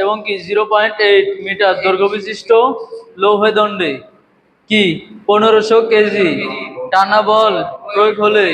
এবং কি zero point eight metre দৈর্ঘ্য বিশিষ্ট লৌহে দণ্ডে কি? পনেরোশো কেজি। টানা বল প্রয়োগ হলে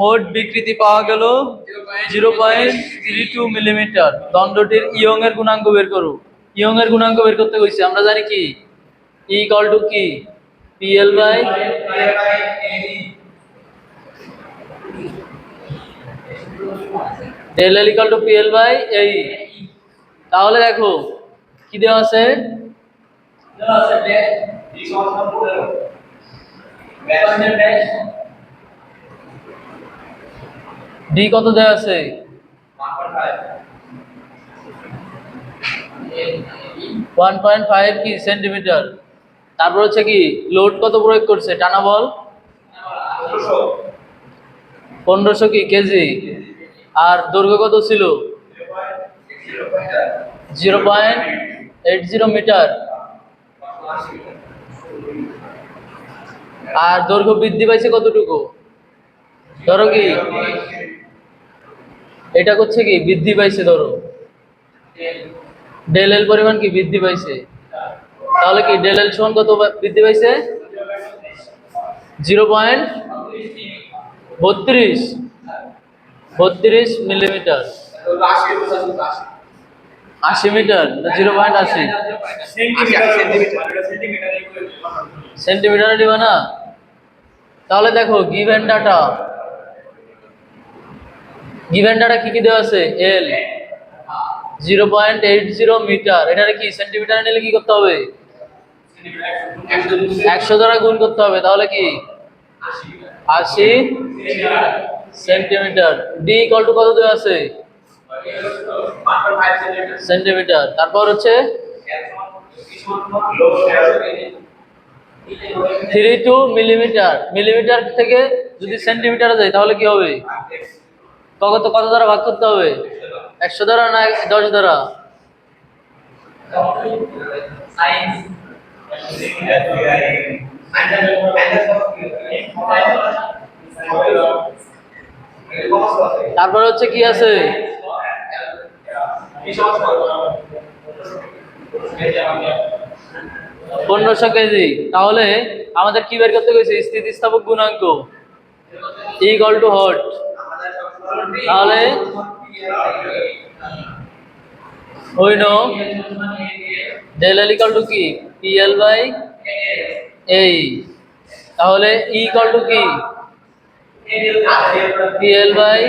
মোট বিকৃতি পাওয়া গেল zero point three two millimetre দণ্ডটির Young এর গুণাঙ্ক বের করো। ইয়ং এর গুণাঙ্ক বের করতে কইছে। আমরা জানি কি? ই ইকাল টু কি? PL by del L equal to PL by এই তাহলে দেখো, কি দেওয়া আছে? ডি কত দেওয়া আছে? ওয়ান পয়েন্ট ফাইভ কি? সেন্টিমিটার তারপর হচ্ছে কি লোড কত প্রয়োগ করছে? টানা বল? পনেরোশো কি, কেজি? আর দৈর্ঘ্য কত ছিল? Zero point eight zero metre. আর দৈর্ঘ্য বৃদ্ধি পাইছে কতটুকু? ধরো কি, এটা করছে কি, বৃদ্ধি পাইছে, ধরো। ডেল এল পরিমাণ কি, বৃদ্ধি পাইছে? তাহলে কি ডেল এল সমান কত বৃদ্ধি পাইছে? জিরো পয়েন্ট বত্রিশ। বত্রিশ মিলিমিটার। আশি মিটার জিরো পয়েন্ট আশি। সেন্টিমিটারে দিবা না? তাহলে দেখো গিভেন ডাটা গিভেন ডাটা কি কি দেওয়া আছে? L zero point eight zero metre. এটারে কি সেন্টিমিটারে নিলে কি করতে হবে? একশো দ্বারা গুণ করতে হবে, তাহলে কি? আশি সেন্টিমিটার। ডি ইকাল টু কত দেওয়া আছে? সেন্টিমিটার। তারপর হচ্ছে? থ্রি টু মিলিমিটার মিলিমিটার থেকে যদি সেন্টিমিটারে যায়, তাহলে কি হবে? কত কত দ্বারা ভাগ করতে হবে? একশো দ্বারা না দশ দ্বারা? তারপর হচ্ছে কি আছে? পনেরোশো কেজি। তাহলে আমাদের কি বের করতে গেছে স্থিতিস্থাপক গুণাঙ্ক। ইকুয়াল টু হট তাহলে হইল ডেল ইকাল টু কি? পিএল বাই এই তাহলে ই ইকাল টু কি? পিএল বাই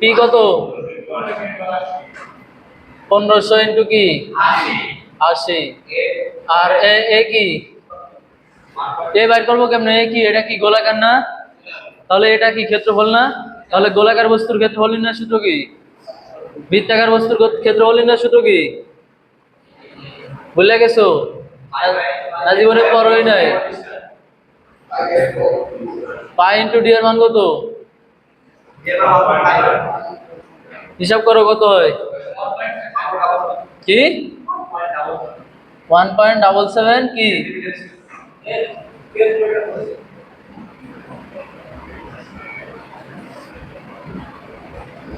পি কত? পনেরোশো ইন্টু কি? আশি। আর এ এ কি? এ বাইর করব কেমনে? এ কি? এটা কি গোলাকার না? তাহলে এটা কি ক্ষেত্রফল না? তাহলে গোলাকার বস্তুর ক্ষেত্রফল না সূত্র কি? বৃত্তাকার বস্তুর ক্ষেত্রফল না সূত্র কি? ভুলে গেছো? না জীবনে পরই নাই? পাই ইন্টু ডি এর মান কত? হিসাব করো কত হয়? কি? ওয়ান পয়েন্ট ডাবল সেভেন কি?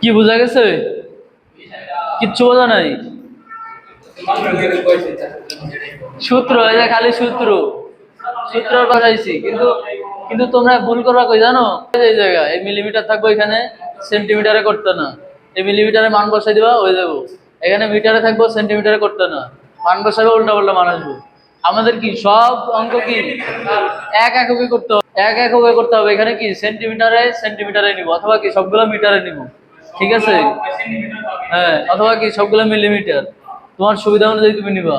কি বোঝা গেছে? কিচ্ছু বোঝা নাই? সূত্র খালি সূত্র সূত্র বাজাইছি কিন্তু কিন্তু তোমরা ভুল করবা কই জানো? এই জায়গা, এই মিলিমিটার থাকব এখানে সেন্টিমিটারে করতে না। এই মিলিমিটারে মান বসাই দিবা, হয়ে যাব। এখানে মিটারে থাকব সেন্টিমিটারে করতে না। মান বসাবে উল্টা পাল্টা মান আসব। আমাদের কি সব অঙ্ক কি এক এককে করতে হবে? এক এককে করতে হবে। এখানে কি সেন্টিমিটারে সেন্টিমিটারে নিব, অথবা কি সবগুলো মিটারে নিব? ঠিক আছে? হ্যাঁ অথবা কি সবগুলো মিলিমিটার তোমার সুবিধা অনুযায়ী তুমি নিবা।